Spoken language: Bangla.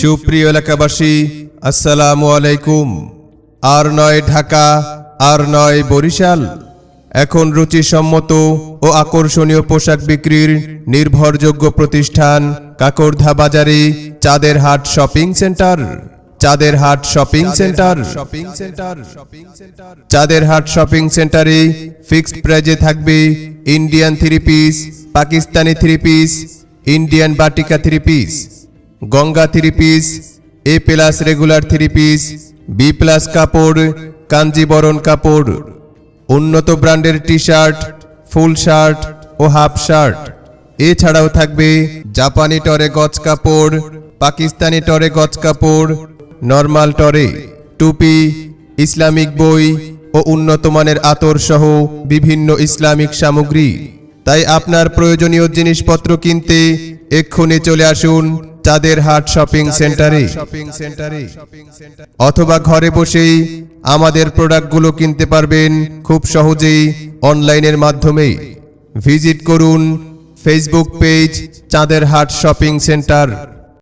সুপ্রিয় এলাকাবাসী, আসসালামু আলাইকুম। আর নয় ঢাকা, আর নয় বরিশাল। এখন রুচিসম্মত ও আকর্ষণীয় পোশাক বিক্রির নির্ভরযোগ্য প্রতিষ্ঠান কাকরধা বাজারে চাঁদের হাট শপিং সেন্টার। চাঁদের হাট shopping centre. Shopping centre shopping centre চাঁদের হাট শপিং সেন্টারে ফিক্সড প্রাইজে থাকবে Indian three piece, Pakistani three piece, Indian Vatika three piece. Ganga three piece A plus regular three piece B plus কাপড় কাঞ্জিবরণ কাপড়, উন্নত ব্র্যান্ডের টি শার্ট ফুল শার্ট ও হাফ শার্ট এছাড়াও থাকবে জাপানি টরে গজ কাপড়, পাকিস্তানি টরে গজ কাপড় নর্মাল টরে টুপি, ইসলামিক বই ও উন্নত মানের আতর সহ বিভিন্ন ইসলামিক সামগ্রী। তাই আপনার প্রয়োজনীয় জিনিসপত্র কিনতে এক্ষুনি চলে আসুন চাঁদের হাট শপিং সেন্টারে শপিং সেন্টারে অথবা ঘরে বসেই আমাদের প্রোডাক্টগুলো কিনতে পারবেন খুব সহজেই অনলাইনের মাধ্যমে। ভিজিট করুন ফেসবুক পেজ চাঁদের হাট শপিং সেন্টার